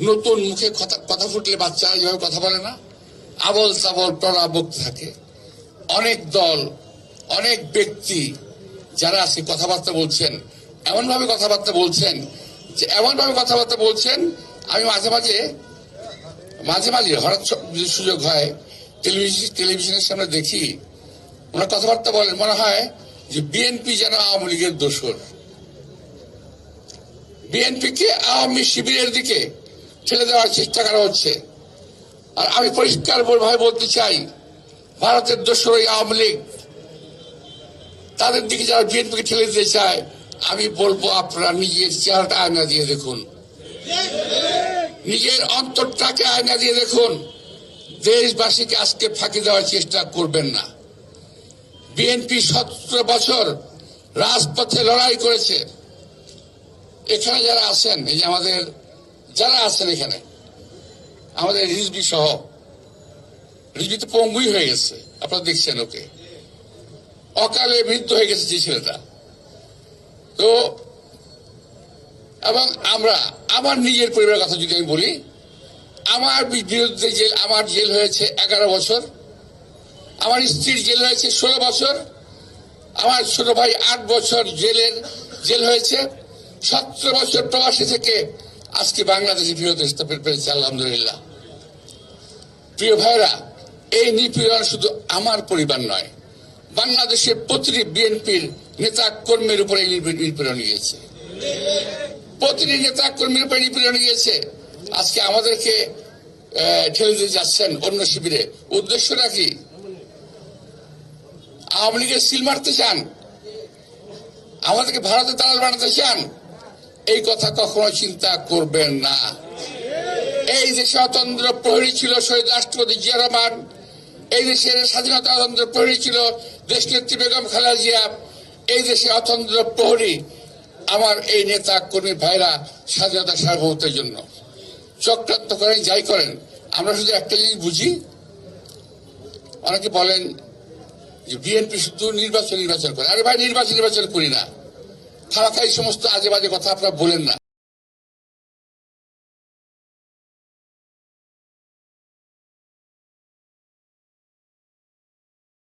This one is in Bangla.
নতুন মুখে কথা কথা ফুটলে বাচ্চা যেভাবে কথা বলে না। আবল টরা বকতে থাকে। অনেক দল, অনেক ব্যক্তি যারা আছে কথাবার্তা বলছেন এমন ভাবে কথাবার্তা বলছেন যে এমন ভাবে কথাবার্তা বলছেন, আমি মাঝে মাঝে মাঝে মাঝে হঠাৎ স- যদি সুযোগ হয়, টেলিভিশন টেলিভিশনের সামনে দেখি, ওনার কথাবার্তা বলেন, মনে হয় যে বিএনপি যেন আওয়ামী লীগের দোষর। বিএনপিকে আওয়ামী শিবিরের দিকে। ঠেলে দেওয়ার চেষ্টা করা হচ্ছে। আর আমি পরিষ্কার ভাবে বলতে চাই, ভারতের দোষর ওই আওয়ামী লীগ, তাদের দিকে যারা বিএনপিকে ঠেলে দিতে চায়, আমি বলব আপনারা নিজের চেহারাটা আয়না দিয়ে দেখুন। নিজের অন্তরটাকে আয়না দিয়ে দেখুন। দেশবাসীকে আজকে ফাঁকি দেওয়ার চেষ্টা করবেন না। বিএনপি সতেরো বছর রাজপথে লড়াই করেছে। এখানে যারা আছেন, এই যে আমাদের যারা আছেন এখানে, আমাদের রিজবি সহ রিজবি তো পঙ্গুই হয়ে গেছে, আপনারা দেখছেন ওকে। অকালে মৃত্যু হয়ে গেছে যে ছেলেটা। তো, এবং আমরা, আমার নিজের পরিবারের কথা যদি আমি বলি, আমার বিরুদ্ধে জেল, আমার জেল হয়েছে এগারো বছর, আমার স্ত্রীর জেল হয়েছে ষোলো বছর, আমার ছোট ভাই আট বছর জেলের জেল হয়েছে, সতেরো বছর প্রবাসী থেকে আজকে বাংলাদেশে ফিরত আসতে পেরেছে, আলহামদুলিল্লাহ। প্রিয় ভাইরা এই নিপীড়ন শুধু আমার পরিবার নয়, বাংলাদেশের প্রতিটি বিএনপির নেতা কর্মীর উপরে নিপীড়ন গিয়েছে। প্রতিটি নেতা কর্মীর উপরে নিপীড়ন গিয়েছে। আজকে আমাদেরকে ঠেলে দিয়ে যাচ্ছেন অন্য শিবিরে। উদ্দেশ্যটা কি আওয়ামী লীগের সিল মারতে চান, আমাদেরকে ভারতে দালাল বানাতে চান এই কথা কখনো চিন্তা করবেন না। এই দেশে অতন্ত্র প্রহরী ছিল শহীদ রাষ্ট্রপতি জিয়া রহমান, এই দেশের স্বাধীনতা অতন্ত্র প্রহরী ছিল দেশ নেত্রী বেগম খালেদা জিয়া, এই দেশে অতন্ত্র প্রহরী আমার এই নেতা কর্মী ভাইরা স্বাধীনতা সার্বভৌমত্বের জন্য। চক্রান্ত করেন, যাই করেন, আমরা শুধু একটা জিনিস বুঝি। অনেকে বলেন যে বিএনপি শুধু নির্বাচন নির্বাচন করে। আরে ভাই, নির্বাচন নির্বাচন করি না। খাওয়া এই সমস্ত আজে বাজে কথা আপনারা বলেন না।